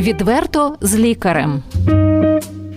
Відверто з лікарем.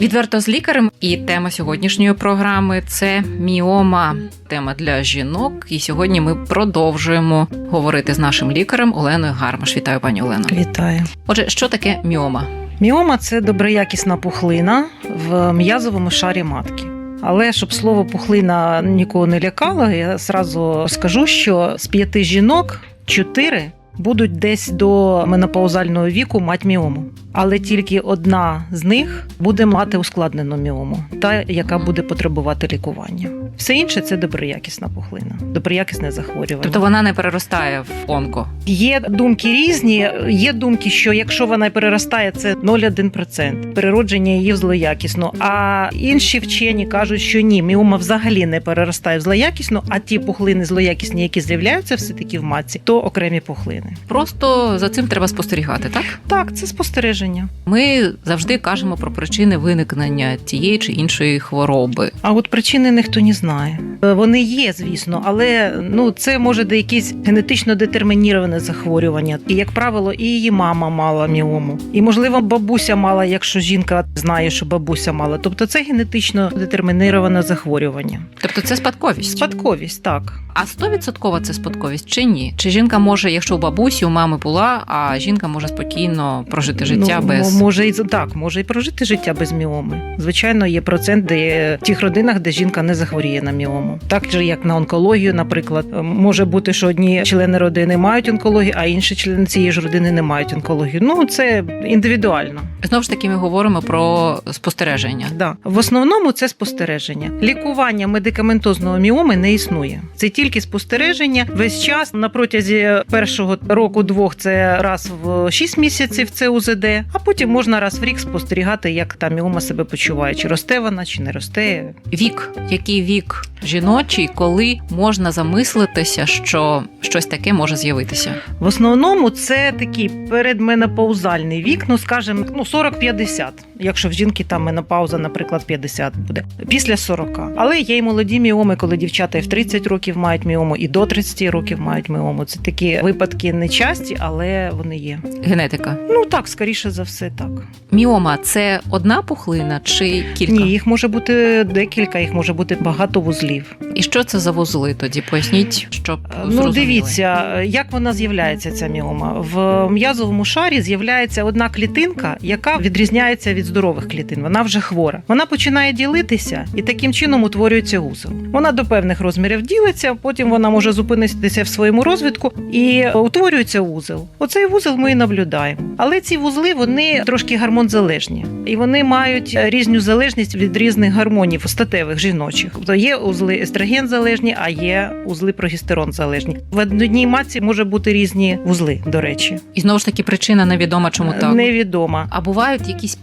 Відверто з лікарем, і тема сьогоднішньої програми це міома. Тема для жінок. І сьогодні ми продовжуємо говорити з нашим лікарем Оленою Гармаш. Вітаю, пані Олено. Вітаю. Отже, що таке міома? Міома це доброякісна пухлина в м'язовому шарі матки. Але щоб слово пухлина нікого не лякало, я зразу скажу, що з п'яти жінок чотири будуть десь до менопаузального віку мати міому. Але тільки одна з них буде мати ускладнену міому, та яка буде потребувати лікування. Все інше це доброякісна пухлина, доброякісне захворювання. Тобто вона не переростає в онко. Є думки різні. Є думки, що якщо вона переростає, це 0,1% переродження її в злоякісну. А інші вчені кажуть, що ні, міома взагалі не переростає в злоякісну, а ті пухлини злоякісні, які з'являються все таки в матці, то окремі пухлини. Просто за цим треба спостерігати, так? Так, це спостереження. Ми завжди кажемо про причини виникнення тієї чи іншої хвороби. А от причини ніхто не знає. Е, Вони є, звісно, але ну це може де якесь генетично детермініроване захворювання. І як правило, і її мама мала міому, і можливо бабуся мала, якщо жінка знає, що бабуся мала. Тобто це генетично детермініроване захворювання. Тобто це спадковість. Спадковість, так. А 100% це спадковість чи ні? Чи жінка може, якщо у бабусі, у мами була, а жінка може спокійно прожити життя ну, без може і так, може і прожити життя без міоми. Звичайно, є процент, де в тих родинах, де жінка не захворіє на міому. Так же, як на онкологію, наприклад, може бути, що одні члени родини мають онкологію, а інші члени цієї ж родини не мають онкологію. Ну це індивідуально. знову ж таки ми говоримо про спостереження. Да. В основному це спостереження. Лікування медикаментозного міоми не існує. Це тільки спостереження. Весь час на протязі першого року-двох це раз в 6 місяців. Це УЗД, а потім можна раз в рік спостерігати, як та міома себе почуває, чи росте вона, чи не росте. Вік, який вік жіночий, коли можна замислитися, що щось таке може з'явитися. В основному це такий передменопаузальний вік, ну скажімо, ну 40-50, якщо в жінки там менопауза, наприклад, 50 буде після 40. Але є й молоді міоми, коли дівчата і в 30 років мають міому, і до 30 років мають міому. Це такі випадки нечасті, але вони є. Генетика. Ну так, скоріше за все, так. Міома це одна пухлина чи кілька? Ні, їх може бути декілька, їх може бути багато вузлів. І що це за вузли тоді? Поясніть, щоб Ну, зрозуміли. дивіться, як вона з'являється, ця міома. В м'язовому шарі з'являється одна клітинка, яка відрізняється від здорових клітин. Вона вже хвора. Вона починає ділитися і таким чином утворюється вузол. Вона до певних розмірів ділиться, потім вона може зупинитися в своєму розвитку і утворюється вузол. Оцей вузол ми і наблюдаємо. Але ці вузли вони трошки гормонзалежні, і вони мають різну залежність від різних гормонів статевих жіночих. Тобто є узли естроген залежні, а є узли прогестерон залежні. В одній матці може бути різні вузли, до речі, І знову ж таки причина невідома, чому так. невідома. А бувають якісь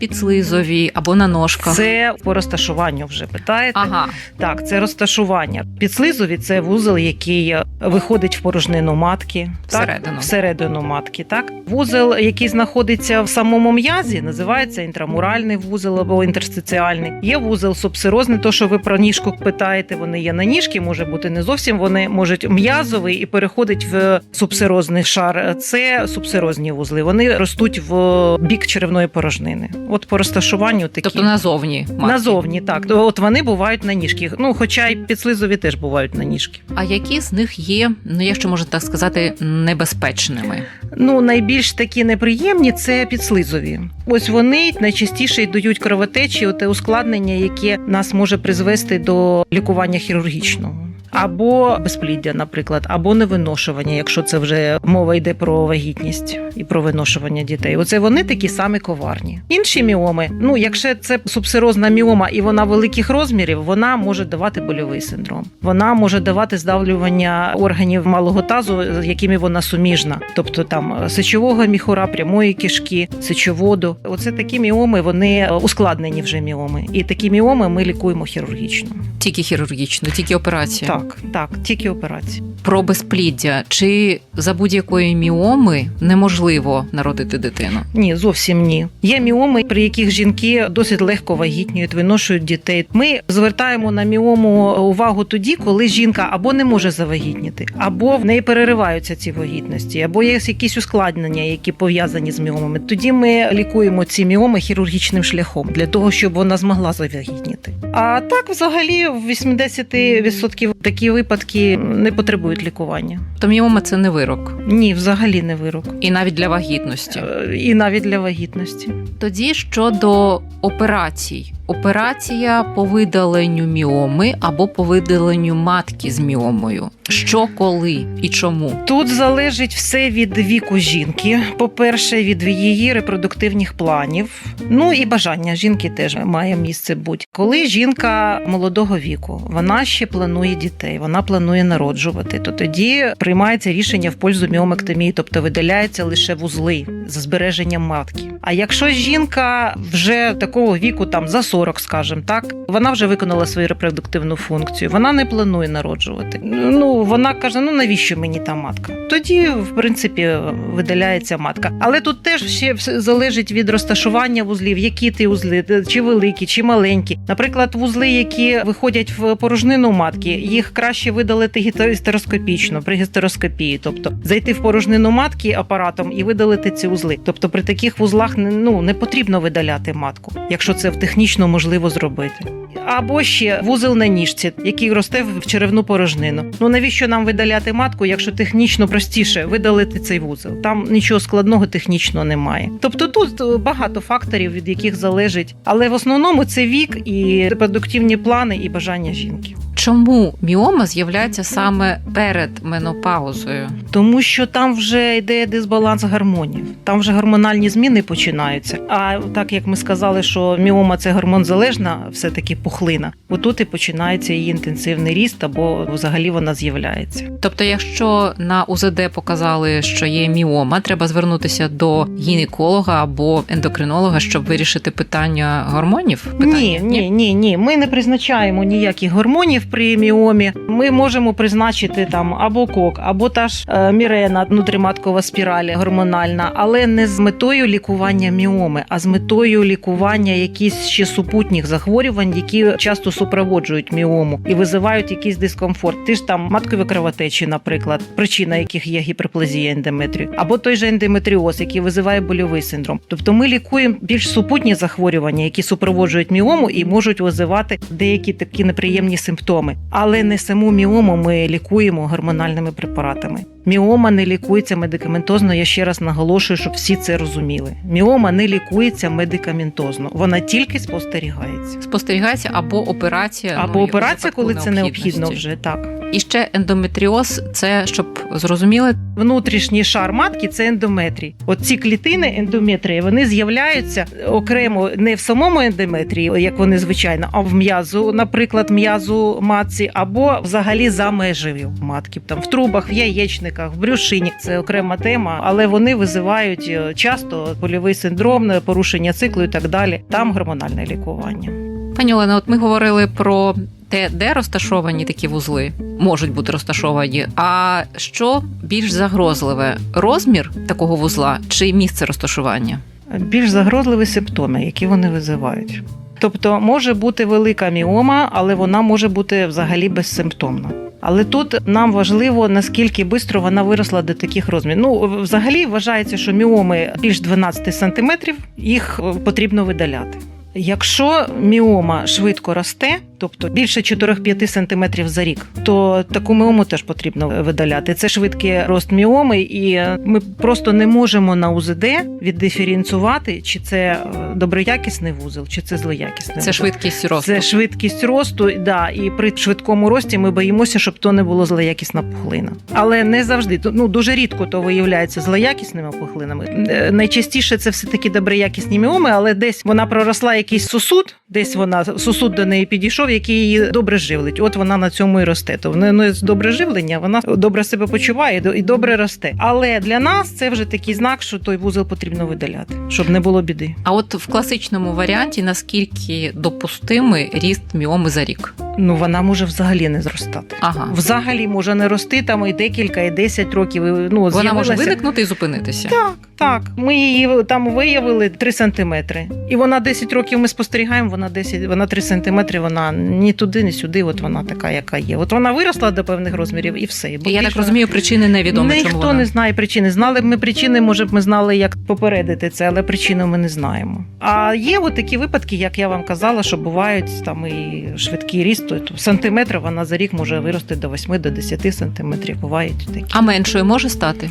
підслизові або на ножках. Це по розташуванню вже питаєте. Ага, Так, це розташування. Підслизові це вузол, який виходить в порожнину матки, Всередину. так, всередину матки. Так, вузол, який знаходиться в самому м'язі, називається інтрамуральний вузол або інтерстиціальний. Є вузол субсирозний, то що ви про ніжку питаєте, вони є на ніжки, може бути не зовсім. Вони можуть м'язовий і переходить в субсирозний шар. Це субсирозні вузли. Вони ростуть в бік черевної порожнини. От по розташуванню такі. тобто назовні. матки. Назовні, так. То От вони бувають на ніжки. Ну, хоча й підслизові теж бувають на ніжки. А які з них є, ну якщо можна так сказати, небезпечними? Ну, найбільш такі неприємні це підслизові. Ось вони найчастіше й дають кровотечі, те ускладнення, яке нас може призвести до лікування хірургічного. Або безпліддя, наприклад, або невиношування, якщо це вже мова йде про вагітність і про виношування дітей. Оце вони такі самі коварні. Інші міоми, ну якщо це субсирозна міома і вона великих розмірів, вона може давати больовий синдром. Вона може давати здавлювання органів малого тазу, з якими вона суміжна, тобто там сечового міхура, прямої кишки, сечоводу. Оце такі міоми, вони ускладнені вже міоми. І такі міоми ми лікуємо хірургічно. Тільки хірургічно, тільки операція. Так. Так, так, тільки операції. Про безпліддя чи за будь-якої міоми неможливо народити дитину? Ні, зовсім ні. Є міоми, при яких жінки досить легко вагітнюють, виношують дітей. Ми звертаємо на міому увагу тоді, коли жінка або не може завагітніти, або в неї перериваються ці вагітності, або є якісь ускладнення, які пов'язані з міомами. Тоді ми лікуємо ці міоми хірургічним шляхом для того, щоб вона змогла завагітніти. А так, взагалі, в 80% такі випадки не потребують лікування. То міома це не вирок, Ні, взагалі не вирок. і навіть для вагітності. Е, І навіть для вагітності. Тоді щодо операцій. Операція по видаленню міоми або по видаленню матки з міомою. Що коли і чому? Тут залежить все від віку жінки. По-перше, від її репродуктивних планів. Ну і бажання жінки теж має місце бути. Коли жінка молодого віку, вона ще планує дітей, вона планує народжувати, то тоді приймається рішення в пользу міомектомії, тобто видаляються лише вузли за збереженням матки. А якщо жінка вже такого віку, там за 40, скажімо так, вона вже виконала свою репродуктивну функцію, вона не планує народжувати. Ну вона каже: ну навіщо мені та матка? Тоді, в принципі, видаляється матка. Але тут теж ще залежить від розташування вузлів, які ти вузли, чи великі, чи маленькі. Наприклад, вузли, які виходять в порожнину матки, їх краще видалити гістероскопічно при гістероскопії, тобто зайти в порожнину матки апаратом і видалити ці вузли. Тобто при таких вузлах ну не потрібно видаляти матку, якщо це технічно можливо зробити. Або ще вузел на ніжці, який росте в черевну порожнину. Ну навіщо нам видаляти матку, якщо технічно простіше видалити цей вузел? Там нічого складного технічно немає. Тобто тут е, багато факторів, від яких залежить, але в основному це вік і репродуктивні плани і бажання жінки. Чому міома з'являється саме перед менопаузою? Тому що там вже йде дисбаланс гормонів, там вже гормональні зміни починаються. А так як ми сказали, що міома це гормонзалежна, все таки пухлина, отут і починається її інтенсивний ріст, або взагалі вона з'являється. Тобто, якщо на УЗД показали, що є міома, треба звернутися до гінеколога або ендокринолога, щоб вирішити питання гормонів? Питання? Ні, ні, ні, ні. Ми не призначаємо ніяких гормонів при міомі. Ми можемо призначити там або кок, або та ж е, мірена, внутріматкова спіраль гормональна, але не з метою лікування міоми, а з метою лікування якісь ще супутніх захворювань, які часто супроводжують міому і визивають якийсь дискомфорт. Ти ж там маткові кровотечі, наприклад, причина яких є гіперплазія ендометрію, або той же ендометріоз, який визиває больовий синдром. Тобто ми лікуємо більш супутні захворювання, які супроводжують міому і можуть визивати деякі такі неприємні симптоми. Але не саму міому ми лікуємо гормональними препаратами. Міома не лікується медикаментозно. Я ще раз наголошую, щоб всі це розуміли. Міома не лікується медикаментозно, вона тільки спостерігається. Спостерігається або операція, Або ну, операція, коли це необхідно вже так. І ще ендометріоз, це щоб зрозуміли, Внутрішній шар матки це ендометрій. От ці клітини ендометрії вони з'являються окремо не в самому ендометрії, як вони звичайно, а в м'язу, наприклад, м'язу матці, або взагалі за межею матки, там в трубах, в яєчниках, в брюшині. Це окрема тема, але вони визивають е, часто больовий синдром, порушення циклу і так далі. Там гормональне лікування. Пані Олена, от ми говорили про те, де розташовані такі вузли, можуть бути розташовані. А що більш загрозливе? Розмір такого вузла чи місце розташування? більш загрозливі симптоми, які вони визивають. Тобто може бути велика міома, але вона може бути взагалі безсимптомна. Але тут нам важливо наскільки швидко вона виросла до таких розмірів. Ну взагалі вважається, що міоми більш 12 сантиметрів їх е, потрібно видаляти. Якщо міома швидко росте, тобто більше 4-5 см за рік, то таку міому теж потрібно видаляти. Це швидкий рост міоми, і ми просто не можемо на УЗД віддиференціювати, чи це е, доброякісний вузол, чи це злоякісний Це вузол. швидкість росту. Це швидкість росту, да, і при швидкому рості ми боїмося, щоб то не було злоякісна пухлина. Але не завжди. Ну дуже рідко то виявляється злоякісними пухлинами. Е, Найчастіше це все таки доброякісні міоми, але десь вона проросла якийсь сосуд, десь вона сосуд до неї підійшов, який її добре живлить. От вона на цьому і росте. То ну, добре живлення, вона добре себе почуває і добре росте. Але для нас це вже такий знак, що той вузол потрібно видаляти, щоб не було біди. А от в класичному варіанті наскільки допустимий ріст міоми за рік? Ну вона може взагалі не зростати. Ага. Взагалі може не рости там і декілька, і 10 років. Ну, Вона може виникнути і зупинитися. Так, так. Ми її там виявили 3 сантиметри. І вона 10 років ми спостерігаємо, вона 10, вона 3 сантиметри, вона ні туди, ні сюди, от вона така, яка є. От вона виросла до певних розмірів і все. Бо я так розумію, причини невідомі. Ніхто чому вона. не знає причини. Знали б ми причини, може б ми знали, як попередити це, але причину ми не знаємо. А є от такі випадки, як я вам казала, що бувають там і швидкий ріст, то сантиметр вона за рік може вирости до 8 до 10 сантиметрів. Бувають такі. А меншою може стати?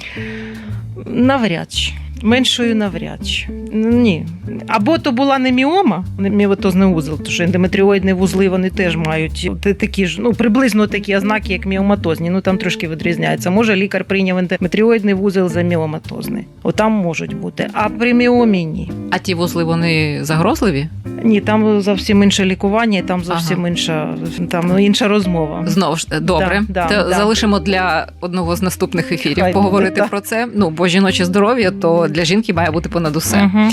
Навряд чи. Меншою навряд чи. Ні. Або то була не міома, не міотозний вузол, тому що ендометріоїдні вузли вони теж мають такі ж, ну приблизно такі ознаки, як міоматозні. Ну там трошки відрізняється. Може, лікар прийняв ендометріоїдний вузол за міоматозний. Отам можуть бути. А при міомі ні. А ті вузли вони загрозливі? Ні, там зовсім інше лікування, і там зовсім Ага. інша, там ну, інша розмова. Знову ж е, добре. Да, То да, да. залишимо для одного з наступних ефірів Хай поговорити так. про це. Ну бо жіноче здоров'я то для жінки має бути понад усе. Угу.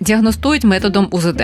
Діагностують методом УЗД.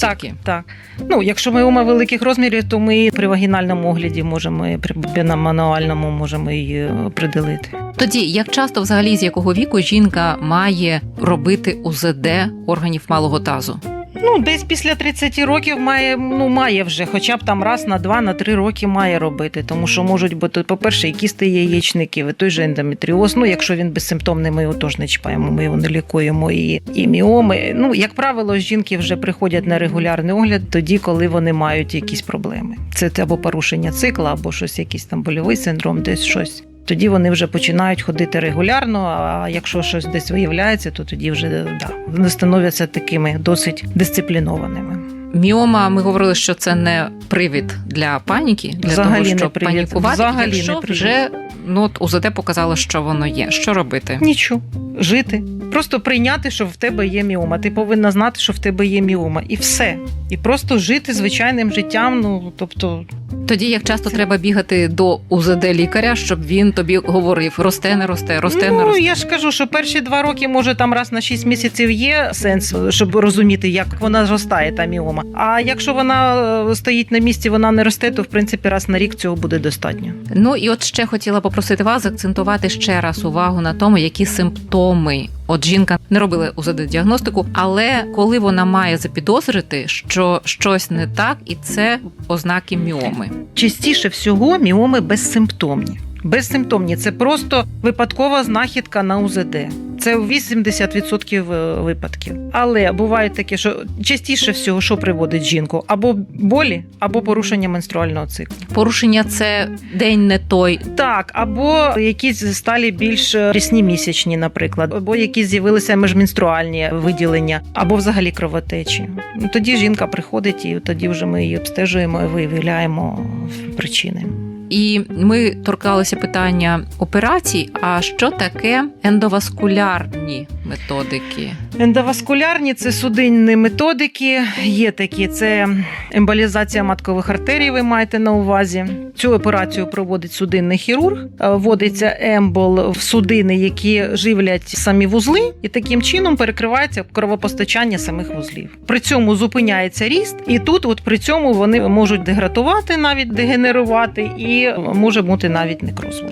Так, Тільки. так. Ну, якщо миома великих розмірів, то ми при вагінальному огляді можемо і при мануальному можемо її е, приділити. Тоді як часто, взагалі, з якого віку жінка має робити УЗД органів малого тазу? Ну, десь після 30 років має, ну, має вже, хоча б там раз на два, на три роки має робити. Тому що можуть бути, по-перше, і кісти яєчників, і той же ендометріоз. Ну, якщо він безсимптомний, ми його теж не чіпаємо, ми його не лікуємо. І, і міоми. Ну, як правило, жінки вже приходять на регулярний огляд тоді, коли вони мають якісь проблеми. Це або порушення цикла, або щось, якийсь там больовий синдром, десь щось. Тоді вони вже починають ходити регулярно. А якщо щось десь виявляється, то тоді вже да, вони становляться такими досить дисциплінованими. Міома, ми говорили, що це не привід для паніки, для Взагалі того, не щоб привід. панікувати. Взагалі Якщо не привід. вже ну, от УЗД показало, що воно є. Що робити? Нічого, жити. Просто прийняти, що в тебе є міома. Ти повинна знати, що в тебе є міома, і все. І просто жити звичайним життям. Ну тобто, Тоді як часто треба бігати до УЗД лікаря, щоб він тобі говорив: росте, не росте, росте, не ну я ж кажу, що перші два роки, може, там раз на 6 місяців є сенс, щоб розуміти, як вона зростає, та міома. А якщо вона е, стоїть на місці, вона не росте, то в принципі раз на рік цього буде достатньо. Ну і от ще хотіла попросити вас акцентувати ще раз увагу на тому, які симптоми. От жінка не робила УЗД діагностику, але коли вона має запідозрити, що щось не так, і це ознаки міоми. Частіше всього міоми безсимптомні. Безсимптомні це просто випадкова знахідка на УЗД. Це в 80% випадків. Але буває таке, що частіше всього, що приводить жінку, або болі, або порушення менструального циклу. Порушення це день не той. Так, або якісь сталі більш рісні місячні, наприклад, або якісь з'явилися міжменструальні виділення, або взагалі кровотечі. Тоді жінка приходить, і тоді вже ми її обстежуємо і виявляємо причини. І ми торкалися питання операцій. А що таке ендоваскулярні методики? Ендоваскулярні це судинні методики. Є такі: це емболізація маткових артерій. Ви маєте на увазі. Цю операцію проводить судинний хірург. Е, Вводиться ембол в судини, які живлять самі вузли, і таким чином перекривається кровопостачання самих вузлів. При цьому зупиняється ріст, і тут, от при цьому, вони можуть деградувати, навіть дегенерувати, і може бути навіть некроз.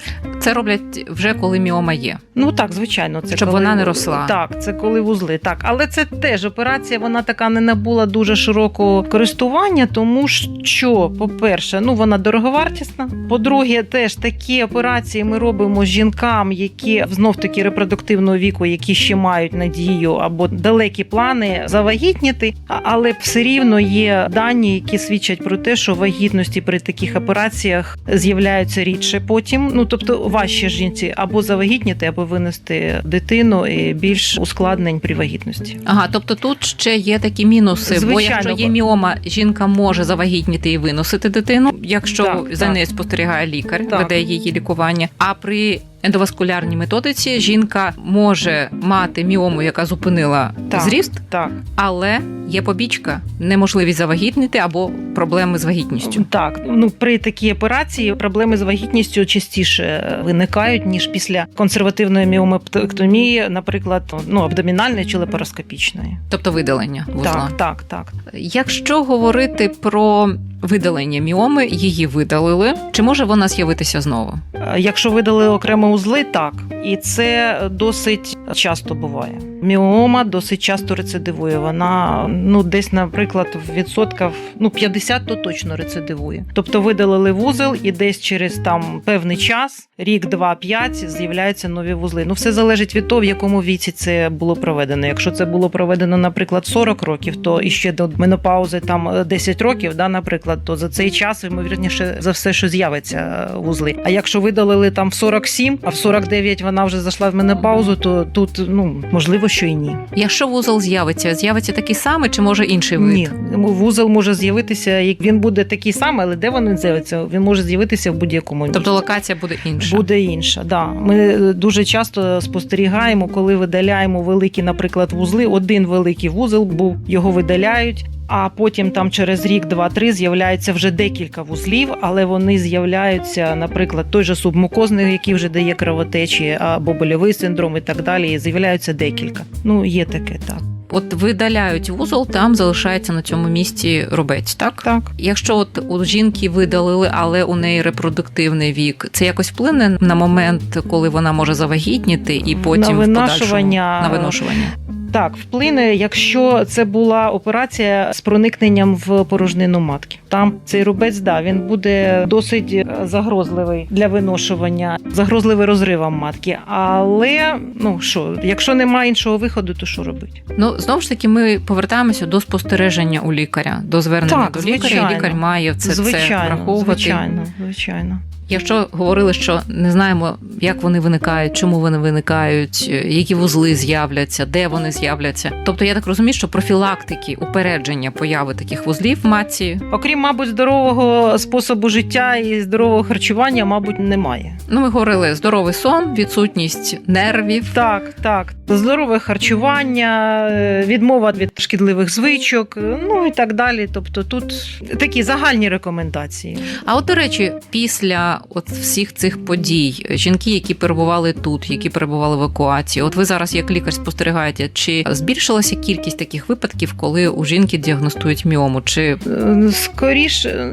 Це роблять вже коли міома є. Ну так, звичайно, це Щоб коли- вона не росла. Так, це коли вузли. Так, але це теж операція. Вона така не набула дуже широкого користування, тому що, по-перше, ну вона дороговартісна. По-друге, теж такі операції ми робимо жінкам, які знов таки репродуктивного віку, які ще мають надію або далекі плани завагітніти. Але все рівно є дані, які свідчать про те, що вагітності при таких операціях з'являються рідше потім. Ну тобто важче жінці або завагітніти, або винести дитину і більш ускладнень при вагітності. Ага, тобто тут ще є такі мінуси. Бо якщо є міома, жінка може завагітніти і виносити дитину, якщо Так, за так. нею спостерігає лікар, Так. веде її лікування. А при ендоваскулярній методиці жінка може мати міому, яка зупинила Так. зріст, Так, але є побічка, неможливість завагітнити або проблеми з вагітністю. так. Ну при такій операції проблеми з вагітністю частіше виникають ніж після консервативної міомектомії, наприклад, ну абдомінальної чи лапароскопічної. Тобто видалення вузла. Так, так, так. Якщо говорити про видалення міоми, її видалили, чи може вона з'явитися знову? Е, Якщо видали окремо узли, так. І це досить часто буває. Міома досить часто рецидивує. Вона ну десь, наприклад, в відсотках ну 50 то точно рецидивує. Тобто видалили вузол, і десь через там певний час, рік, два, п'ять, з'являються нові вузли. Ну все залежить від того, в якому віці це було проведено. Якщо це було проведено, наприклад, 40 років, то іще до менопаузи там е, 10 років, да, наприклад, то за цей час ймовірніше за все, що з'явиться е, вузли. А якщо видалили там в 47, а в 49 вона вже зайшла в менопаузу, то тут ну можливо, що і ні. Якщо вузол з'явиться, з'явиться такий самий, чи може інший вид? Ні, вузол може з'явитися, як він буде такий самий, але де він з'явиться? Він може з'явитися в будь-якому місці. Тобто локація буде інша. Буде інша, да. Ми е, дуже часто спостерігаємо, коли видаляємо великі, наприклад, вузли. Один великий вузол був, його видаляють. А потім там через рік, два-три з'являється вже декілька вузлів, але вони з'являються, наприклад, той же субмукозний, який вже дає кровотечі, або больовий синдром і так далі. І з'являються декілька. Ну є таке, так. От видаляють вузол, там залишається на цьому місці рубець, так? Так. Якщо от у жінки видалили, але у неї репродуктивний вік, це якось вплине на момент, коли вона може завагітніти, і потім На в винашування. подальшому на виношування. Так, вплине, якщо це була операція з проникненням в порожнину матки. Там цей рубець, да, він буде досить е, загрозливий для виношування, загрозливий розривам матки. Але ну що, якщо немає іншого виходу, то що робити? Ну знову ж таки, ми повертаємося до спостереження у лікаря, до звернення Так, до лікаря. звичайно. і Лікар має це, це звичайно, враховувати. звичайно, звичайно. Якщо говорили, що не знаємо, як вони виникають, чому вони виникають, е, які вузли з'являться, де вони з'являться. Тобто, я так розумію, що профілактики упередження появи таких вузлів в матці, Окрім, мабуть, здорового способу життя і здорового харчування, мабуть, немає. ну ми говорили здоровий сон, відсутність нервів. Так, так. Здорове харчування, е, відмова від шкідливих звичок, е, ну і так далі. Тобто тут такі загальні рекомендації. А от до речі, після от всіх цих подій, жінки, які перебували тут, які перебували в евакуації, от ви зараз як лікар спостерігаєте, чи збільшилася кількість таких випадків, коли у жінки діагностують міому? Чи Е, Скоріше,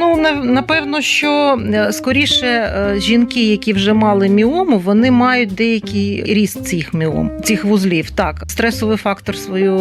ну напевно, що е, скоріше е, жінки, які вже мали міому, вони мають деякий ріст цих міом, цих вузлів. Так, стресовий фактор свою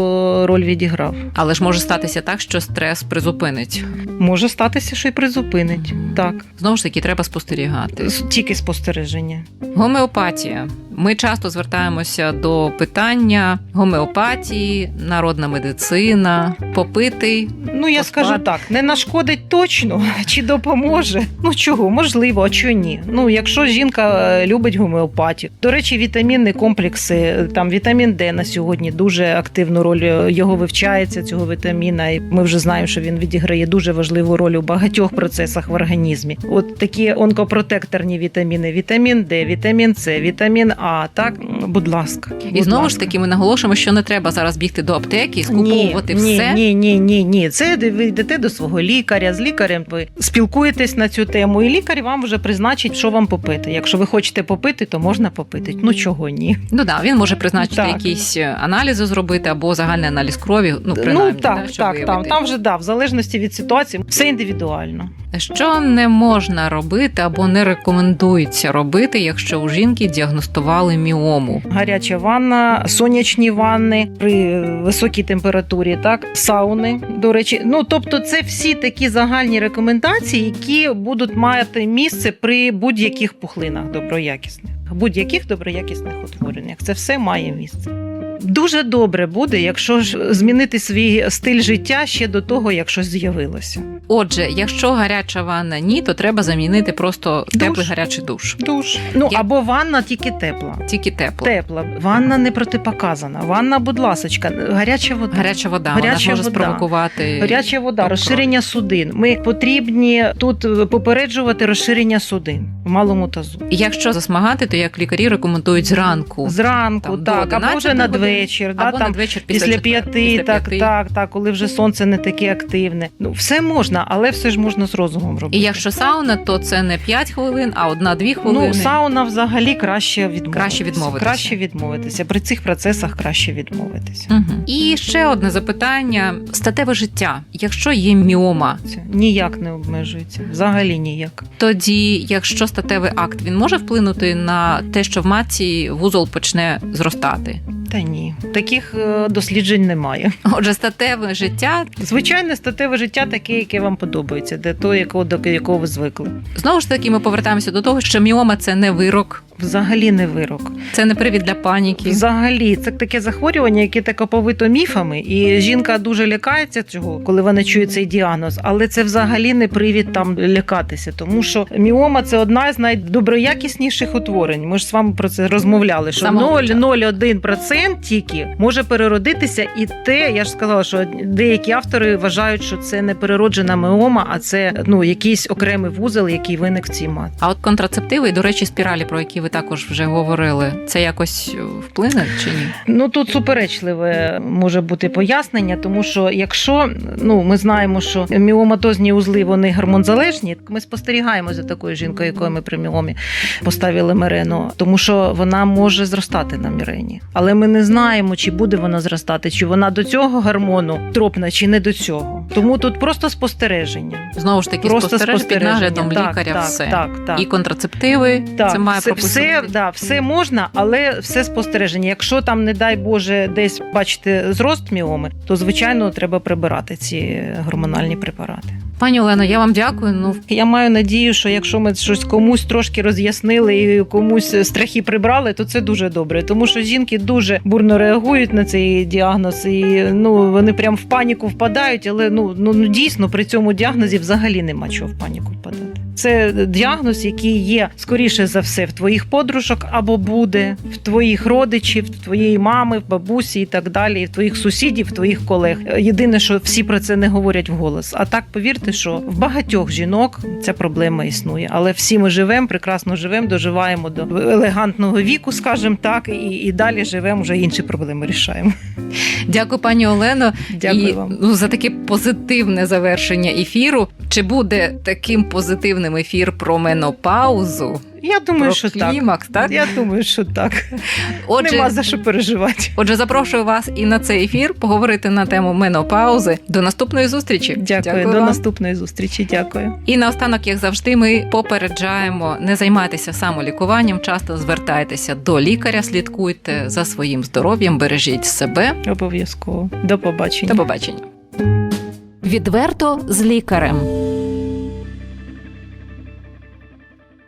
роль відіграв. але ж може статися так, що стрес призупинить? Може статися, що й призупинить. Так, Знову ж таки, треба спостерігати. Тільки спостереження. Гомеопатія. Ми часто звертаємося до питання гомеопатії, народна медицина, попитий. Ну я Поспати. скажу так, не нашкодить точно чи допоможе. Ну чого, можливо, а чого ні. Ну якщо жінка е, любить гомеопатію. До речі, вітамінні комплекси, е, там вітамін Д на сьогодні дуже активну роль е, його вивчається, цього вітаміна. І ми вже знаємо, що він відіграє дуже важливу роль у багатьох процесах в організмі. От такі онкопротекторні вітаміни: вітамін Д, вітамін С, вітамін А. Так, будь ласка. І будь знову ж таки, ми наголошуємо, що не треба зараз бігти до аптеки і скуповувати ні, все. Ні, ні, ні, ні. Це ви йдете до свого лікаря. З лікарем ви спілкуєтесь на цю тему, і лікар вам вже призначить, що вам попити. Якщо ви хочете попити, то можна попити. Ну чого ні? Ну да, він може призначити Так. якісь е, аналізи зробити або загальний аналіз крові. Ну, принаймні, ну так, да, щоб так, там, там вже да, в залежності від ситуації, все індивідуально. Що не можна робити або не рекомендується робити, якщо у жінки діагностували міому? Гаряча ванна, сонячні ванни при високій температурі, так сауни. До речі, ну тобто, це всі такі загальні рекомендації, які будуть мати місце при будь-яких пухлинах доброякісних, будь-яких доброякісних утвореннях. Це все має місце. Дуже добре буде, якщо ж змінити свій стиль життя ще до того, як щось з'явилося. Отже, якщо гаряча ванна ні, то треба замінити просто Душ. теплий гарячий душ. Душ. Ну Я- або ванна тільки тепла. Тільки тепло. Тепла. Ванна не протипоказана. Ванна, будь ласочка, гаряча вода. Гаряча вода, вона може вода. спровокувати. Гаряча вода, розширення судин. Ми потрібні тут е, попереджувати розширення судин в малому тазу. Якщо засмагати, то як лікарі рекомендують зранку. Зранку, Там, так, або 11 вже надвечір, да, або там надвечір після, після п'яти, після так, п'яти. так, так, коли вже сонце не таке активне. Ну, все можна, але все ж можна з розумом робити. І якщо сауна, то це не 5 хвилин, а 1-2 хвилини. Ну, сауна взагалі краще відмовитися. Краще відмовитися. Краще відмовитися. При цих процесах краще відмовитися. Угу. І ще одне запитання: статеве життя. Якщо є міома, Це ніяк не обмежується. Взагалі ніяк. тоді, якщо статевий акт, він може вплинути на те, що в матці вузол почне зростати. Та ні, таких е, досліджень немає. Отже, статеве життя. Звичайне статеве життя таке, яке вам подобається, де то, якого до якого ви звикли. Знову ж таки, ми повертаємося до того, що міома це не вирок. Взагалі не вирок. Це не привід для паніки. Взагалі, це таке захворювання, яке так оповито міфами. І жінка дуже лякається цього, коли вона чує цей діагноз, але це взагалі не привід там лякатися, тому що міома це одна з найдоброякісніших утворень. Ми ж з вами про це розмовляли. Що 0,01% контент тільки може переродитися, і те, я ж сказала, що деякі автори вважають, що це не перероджена меома, а це ну якийсь окремий вузел, який виник в цій маті. А от контрацептиви, і, до речі, спіралі, про які ви також вже говорили, це якось вплине чи ні? Ну тут суперечливе може бути пояснення, тому що якщо ну ми знаємо, що міоматозні узли вони гормонзалежні, ми спостерігаємо за такою жінкою, якою ми при міомі поставили мерену, тому що вона може зростати на мірені, але ми не знаємо, чи буде вона зростати, чи вона до цього гормону тропна, чи не до цього. Тому тут просто спостереження. Знову ж таки, Просто спостереження під наглядом Так, лікаря так, все. Так, так. І контрацептиви, Так, це має все, все, да, все можна, але все спостереження. Якщо там, не дай Боже, десь бачите зрост міоми, то звичайно треба прибирати ці гормональні препарати. Пані Олено, я вам дякую. Ну Я маю надію, що якщо ми щось комусь трошки роз'яснили і комусь страхи прибрали, то це дуже добре. Тому що жінки дуже бурно реагують на цей діагноз, і ну вони прям в паніку впадають. Але ну, ну ну, дійсно при цьому діагнозі взагалі нема чого в паніку впадати. Це діагноз, який є скоріше за все в твоїх подружок або буде в твоїх родичів, в твоєї мами, в бабусі і так далі, в твоїх сусідів, в твоїх колег. Єдине, що всі про це не говорять вголос. А так повірте, що в багатьох жінок ця проблема існує. Але всі ми живемо, прекрасно живемо, доживаємо до елегантного віку, скажімо так, і, і далі живемо, вже інші проблеми рішаємо. дякую, пані Олено. Дякую і, вам. Ну, за таке позитивне завершення ефіру. Чи буде таким позитивним ефір про менопаузу? Я думаю, про що так. клімакс, так? Я думаю, що так. Отже, Нема за що переживати. отже, запрошую вас і на цей ефір поговорити на тему менопаузи. До наступної зустрічі. Дякую, до вам. наступної зустрічі. Дякую. І наостанок, як завжди, ми попереджаємо не займайтеся самолікуванням. Часто звертайтеся до лікаря, слідкуйте за своїм здоров'ям, бережіть себе. Обов'язково. До побачення. До побачення. Відверто з лікарем.